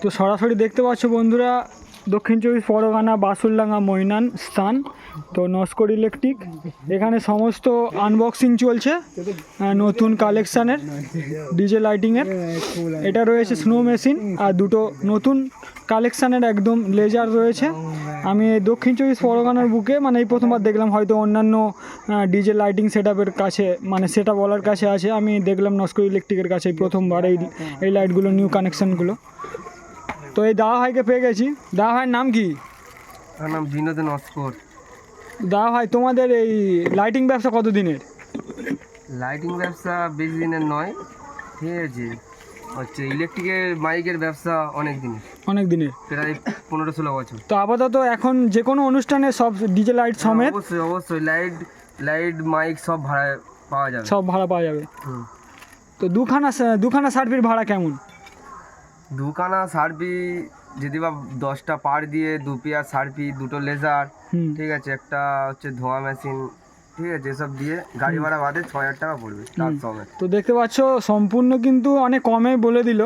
তো সরাসরি দেখতে পাচ্ছ বন্ধুরা, দক্ষিণ চব্বিশ পরগনা, বাসুরডাঙ্গা মৈনান স্থান, তো নস্কর ইলেকট্রিক। এখানে সমস্ত আনবক্সিং চলছে নতুন কালেকশানের ডিজে লাইটিংয়ের এটা রয়েছে স্নো মেশিন আর দুটো নতুন কালেকশানের একদম লেজার রয়েছে। আমি দক্ষিণ চব্বিশ পরগনার বুকে মানে এই প্রথমবার দেখলাম, হয়তো অন্যান্য ডিজে লাইটিং সেট কাছে মানে সেটা বলার কাছে আছে। আমি দেখলাম নস্কর ইলেকট্রিকের কাছে প্রথমবার এই এই লাইটগুলো নিউ কানেকশানগুলো তো এই দাওয়া ভাইকে পেয়ে গেছি। দাওয়া ভাইয়ের নাম কি? আমার নাম বিনোদ নস্কর দাওয়া ভাই তোমাদের এই লাইটিং ব্যবসা কত দিনের লাইটিং ব্যবসা বেশি দিনের নয় ঠিক আছে। হচ্ছে ইলেকট্রিকের মাইকের ব্যবসা অনেক দিনের। অনেক দিনের। প্রায় পনেরো ষোলো বছর। তো আপাতত এখন যে কোনো অনুষ্ঠানে সব ডিজে লাইট সমেত অবশ্যই অবশ্যই লাইট লাইট মাইক সব ভাড়ায় পাওয়া যাবে। সব ভাড়া পাওয়া যাবে। তো দুখানা দুখানা সার্ভির ভাড়া কেমন? দুখানা সার্ভি যদি বা দশটা পার দিয়ে দু পেয়ার সার্ভি দুটো লেজার ঠিক আছে একটা হচ্ছে ধোয়া মেশিন ঠিক আছে এসব দিয়ে গাড়ি ভাড়া বাদে ছ হাজার টাকা পড়বে তার সমেত। তো দেখতে পাচ্ছ সম্পূর্ণ কিন্তু অনেক কমে বলে দিল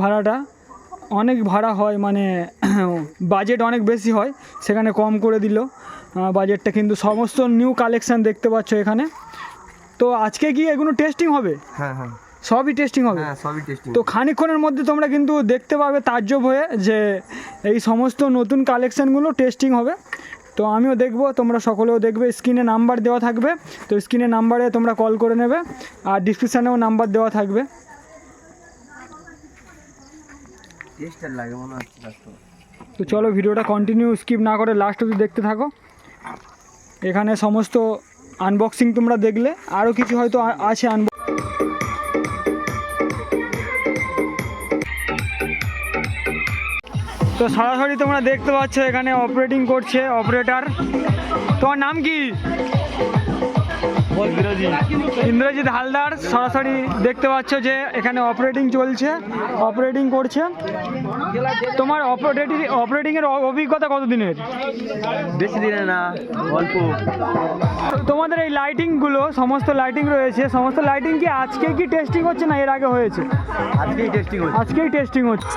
ভাড়াটা। অনেক ভাড়া হয় মানে বাজেট অনেক বেশি হয় সেখানে কম করে দিল। বাজেটটা কিন্তু সমস্ত নিউ কালেকশন দেখতে পাচ্ছ এখানে। তো আজকে কি এগুলো টেস্টিং হবে? হ্যাঁ হ্যাঁ। সবই টেস্টিং হবে। হ্যাঁ সবই টেস্টিং তো খানিকক্ষণের মধ্যে তোমরা কিন্তু দেখতে পাবে তাজ্জব হয়ে যে এই সমস্ত নতুন কালেকশানগুলো টেস্টিং হবে। তো আমিও দেখব তোমরা সকলেও দেখবে। স্ক্রিনে নাম্বার দেওয়া থাকবে। তো স্ক্রিনে নাম্বারে তোমরা কল করে নেবে। আর ডিসক্রিপশানেও নাম্বার দেওয়া থাকবে। তো চলো ভিডিওটা কন্টিনিউ স্কিপ না করে লাস্ট অবধি দেখতে থাকো। এখানে সমস্ত আনবক্সিং তোমরা দেখলে। আরও কিছু হয়তো আছে আনব তো সরাসরি তোমরা দেখতে পাচ্ছ এখানে অপারেটিং করছে অপারেটর তোমার নাম কি? ইন্দ্রজিৎ হালদার সরাসরি দেখতে পাচ্ছ যে এখানে অপারেটিং চলছে অপারেটিং করছে। তোমার অপারেটিং অপারেটিংয়ের অভিজ্ঞতা কত দিনের বেশি দিনে না অল্প। তোমাদের এই লাইটিংগুলো সমস্ত লাইটিং রয়েছে সমস্ত লাইটিং কি আজকে কি টেস্টিং হচ্ছে না এর আগে হয়েছে? আজকেই টেস্টিং হচ্ছে। আজকেই টেস্টিং হচ্ছে।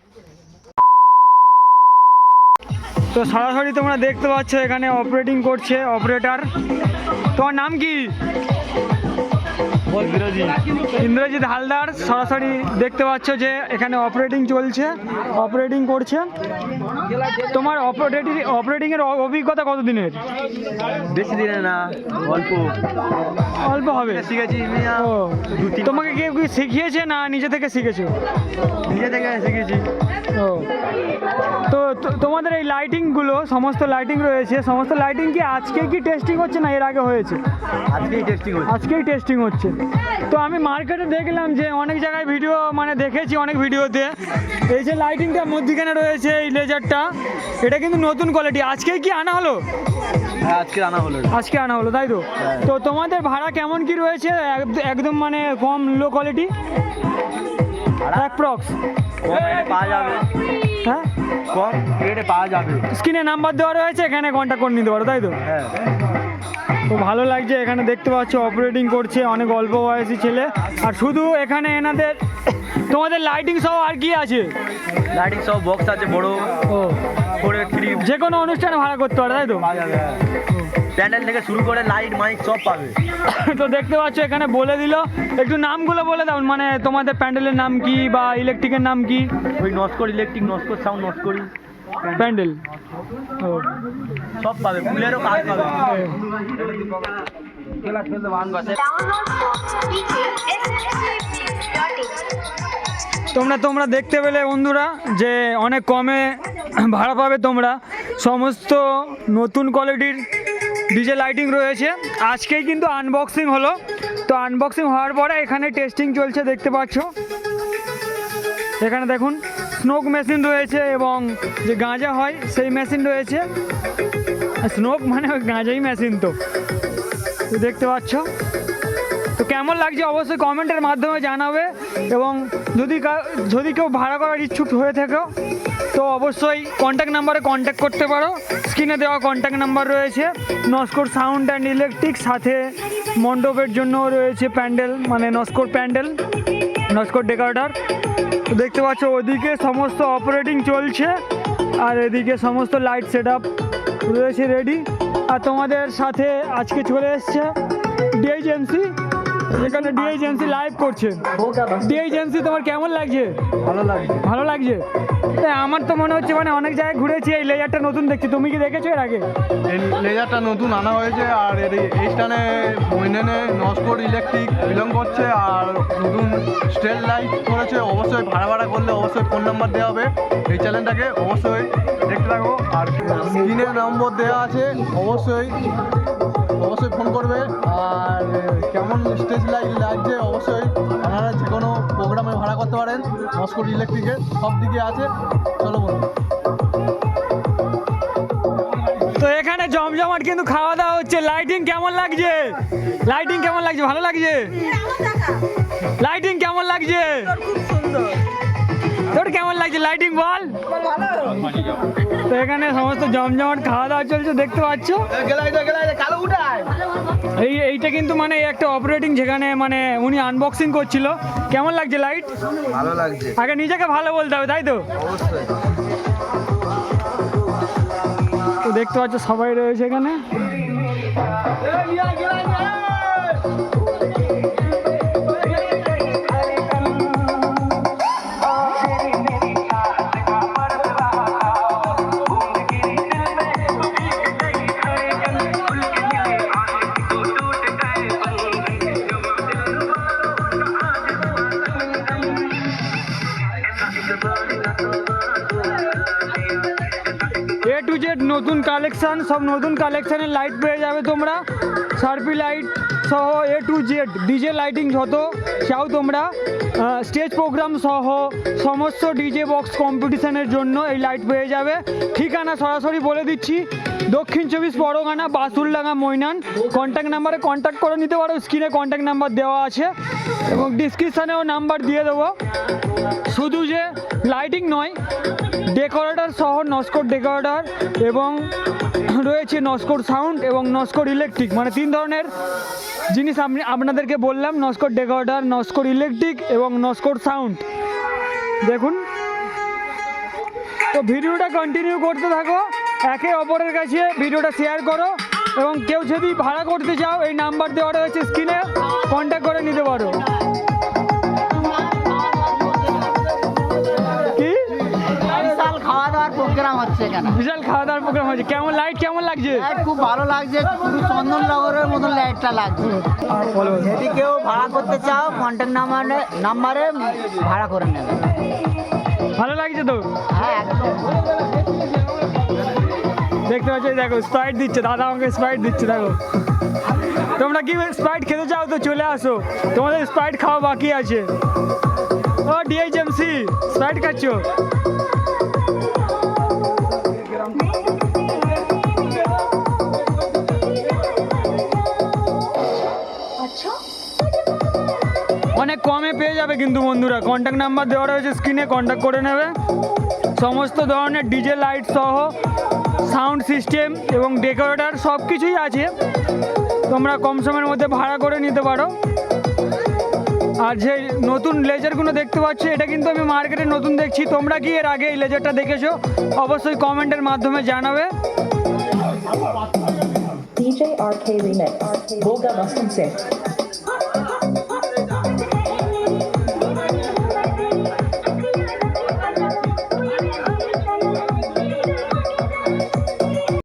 তো সরাসরি তোমরা দেখতে পাচ্ছ এখানে অপারেটিং করছে অপারেটার তোমার নাম কি? ইন্দ্রজিৎ হালদার সরাসরি দেখতে পাচ্ছ যে এখানে অপারেটিং চলছে অপারেটিং করছে। তোমার অপারেটিং অপারেটিংয়ের অভিজ্ঞতা কত দিনের বেশি দিনে না অল্প। অল্প হবে। শিখেছি ও তোমাকে কেউ কি শিখিয়েছে না নিজে থেকে শিখেছো? নিজে থেকে শিখেছি। ও। তো তো- তোমাদের এই লাইটিংগুলো সমস্ত লাইটিং রয়েছে সমস্ত লাইটিং কি আজকে কি টেস্টিং হচ্ছে না এর আগে হয়েছে? আজকেই টেস্টিং হচ্ছে। আজকেই টেস্টিং হচ্ছে। তো আমি মার্কেটে দেখলাম যে অনেক জায়গায় ভিডিও মানে দেখেছি অনেক ভিডিওতে এই যে লাইটিংটা মধ্যিখানে রয়েছে এই লেজারটা এটা কিন্তু নতুন কোয়ালিটি আজকে কি আনা হলো? হ্যাঁ আজকে আনা হলো আজকে আনা হলো তাই তো? তো তোমাদের ভাড়া কেমন কি রয়েছে? এক- একদম মানে কম লো কোয়ালিটি অ্যাপ্রক্স কম পাওয়া যাবে। হ্যাঁ? কম রেটে পাওয়া যাবে। স্ক্রিনে নাম্বার দেওয়া রয়েছে এখানে কন্ট্যাক্ট করে নিতে পারো তাই তো? হ্যাঁ। তো ভালো লাগছে এখানে দেখতে পাচ্ছ অপারেটিং করছে অনেক অল্প বয়সী ছেলে। আর শুধু এখানে এনাদের তোমাদের লাইটিং সব আর কি আছে লাইটিং সব বক্স আছে বড় ও করে থ্রি যে কোনো অনুষ্ঠানে ভাড়া করতে পারে তাই তো প্যান্ডেল থেকে শুরু করে লাইট মাইক সব পাবে তো দেখতে পাচ্ছ এখানে বলে দিল একটু নামগুলো বলে দাও মানে তোমাদের প্যান্ডেলের নাম কি বা ইলেকট্রিকের নাম কি ওই নস্কর ইলেকট্রিক নস্কর সাউন্ড নস্করি প্যান্ডেল ও সব পাবে ফুলেরও কাজ পাবে তোমরা তোমরা দেখতে পেলে বন্ধুরা যে অনেক কমে ভাড়া পাবে তোমরা। সমস্ত নতুন কোয়ালিটির ডিজে লাইটিং রয়েছে। আজকেই কিন্তু আনবক্সিং হলো। তো আনবক্সিং হওয়ার পরে এখানে টেস্টিং চলছে, দেখতে পাচ্ছ। এখানে দেখুন স্নোক মেশিন রয়েছে এবং যে গাঁজা হয়, সেই মেশিন রয়েছে। স্নোক মানে গাঁজাই মেশিন তো দেখতে পাচ্ছ। কেমন লাগছে অবশ্যই কমেন্টের মাধ্যমে জানাবে এবং যদি যদি কেউ ভাড়া করার ইচ্ছুক হয়ে থাকো, তো অবশ্যই কন্ট্যাক্ট নাম্বারে কন্ট্যাক্ট করতে পারো। স্ক্রিনে দেওয়া কন্ট্যাক্ট নাম্বার রয়েছে। নস্কোর সাউন্ড অ্যান্ড ইলেকট্রিক সাথে মণ্ডপের জন্য রয়েছে প্যান্ডেল মানে নস্কোর প্যান্ডেল নস্কোর ডেকোরেটর দেখতে পাচ্ছ, ওদিকে সমস্ত অপারেটিং চলছে, আর এদিকে সমস্ত লাইট সেট আপ রয়েছে রেডি আর তোমাদের সাথে আজকে চলে এসছে ডিএইচএমসি এখানে ডিএইচএমসি লাইভ করছে। ডিএইচএমসি তোমার কেমন লাগছে? ভালো লাগছে। ভালো লাগছে? তা আমার তো মনে হচ্ছে মানে অনেক জায়গায় ঘুরেছি এই লেজারটা নতুন দেখছি। তুমি কি দেখেছ এর আগে? লেজারটা নতুন আনা হয়েছে আর এর এই স্থানে মইনেনে নস্কোর ইলেকট্রিক বিলং করছে আর নতুন স্ট্রেট লাইট করেছে। অবশ্যই ভাড়া ভাড়া করলে অবশ্যই ফোন নাম্বার দেওয়া হবে। এই চ্যানেলটাকে অবশ্যই দেখতে থাকো। আর স্ক্রিনে নম্বর দেওয়া আছে। অবশ্যই অবশ্যই ফোন করবে। আর কেমন স্টেজ লাইট লাগছে অবশ্যই আপনারা যে কোনো প্রোগ্রামে ভাড়া করতে পারেন নস্কোর ইলেকট্রিকের সব দিকে আছে। চলো বলুন তো এখানে জমজমাট কিন্তু খাওয়া দাওয়া হচ্ছে। লাইটিং কেমন লাগছে? লাইটিং কেমন লাগছে? ভালো লাগছে? লাইটিং কেমন লাগছে? তোর কেমন লাগছে? লাইটিং বল। তো এখানে সমস্ত জমজমাট খাওয়া দাওয়া চলছে দেখতে পাচ্ছ? কিন্তু মানে একটা অপারেটিং যেখানে মানে উনি আনবক্সিং করছিল কেমন লাগছে লাইট ভালো লাগছে আগে নিজেকে ভালো বলতে হবে তাই তো তো দেখতে পাচ্ছ সবাই রয়েছে এখানে টু জেড নতুন কালেকশান সব নতুন কালেকশানের লাইট পেয়ে যাবে তোমরা। সার্পি লাইট সহ A to Z DJ lighting যত, চাও তোমরা। স্টেজ প্রোগ্রাম সহ সমস্ত ডিজে বক্স কম্পিটিশনের জন্য এই লাইট পেয়ে যাবে। ঠিকানা সরাসরি বলে দিচ্ছি। দক্ষিণ চব্বিশ পরগনা বাসুরলাঙ্গা মৈনান। কন্ট্যাক্ট নাম্বারে কন্ট্যাক্ট করে নিতে পারো। স্ক্রিনে কন্ট্যাক্ট নাম্বার দেওয়া আছে। এবং ডিসক্রিপশানেও নাম্বার দিয়ে দেবো। শুধু যে লাইটিং নয় ডেকোরেটর সহ নস্কর ডেকোরেটর এবং রয়েছে নস্কর সাউন্ড এবং নস্কর ইলেকট্রিক মানে তিন ধরনের জিনিস আমি আপনাদেরকে বললাম, নস্কর ডেকোরেটর নস্কর ইলেকট্রিক এবং নস্কর সাউন্ড দেখুন। তো ভিডিওটা কন্টিনিউ করতে থাকো। একে অপরের কাছে ভিডিওটা শেয়ার করো এবং কেউ যদি ভাড়া করতে চাও এই নাম্বার দেওয়া রয়েছে স্ক্রিনে কন্ট্যাক্ট করে নিতে পারো। কি? খাওয়া দাওয়ার প্রোগ্রাম হচ্ছে এখানে। বিশাল খাওয়া দাওয়ার প্রোগ্রাম হচ্ছে। কেমন লাইট কেমন লাগছে? খুব ভালো লাগছে মতন লাইটটা লাগছে। বলো যদি কেউ ভাড়া করতে চাও কন্ট্যাক্ট নাম্বারে নাম্বারে ভাড়া করে নেবে। ভালো লাগছে তো? হ্যাঁ একদম। দেখতে পাচ্ছ এই দেখো স্প্রাইট দিচ্ছে, দাদা আমাকে স্প্রাইট দিচ্ছে, দেখো। তোমরা কি স্প্রাইট খেতে চাও তো চলে আসো। তোমাদের স্প্রাইট খাওয়া বাকি আছে। ও ডিএইচএমসি স্প্রাইট খাচ্ছ? অনেক কমে পেয়ে যাবে কিন্তু বন্ধুরা। কন্ট্যাক্ট নাম্বার দেওয়া রয়েছে স্ক্রিনে কন্ট্যাক্ট করে নেবে। সমস্ত ধরনের ডিজে লাইট সহ সাউন্ড সিস্টেম এবং ডেকোরেটর সব কিছুই আছে তোমরা কম সময়ের মধ্যে ভাড়া করে নিতে পারো আর যে নতুন লেজারগুলো দেখতে পাচ্ছ, এটা কিন্তু আমি মার্কেটে নতুন দেখছি তোমরা কি এর আগে এই লেজারটা দেখেছ অবশ্যই কমেন্টের মাধ্যমে জানাবে DJ RK Remix. Synth.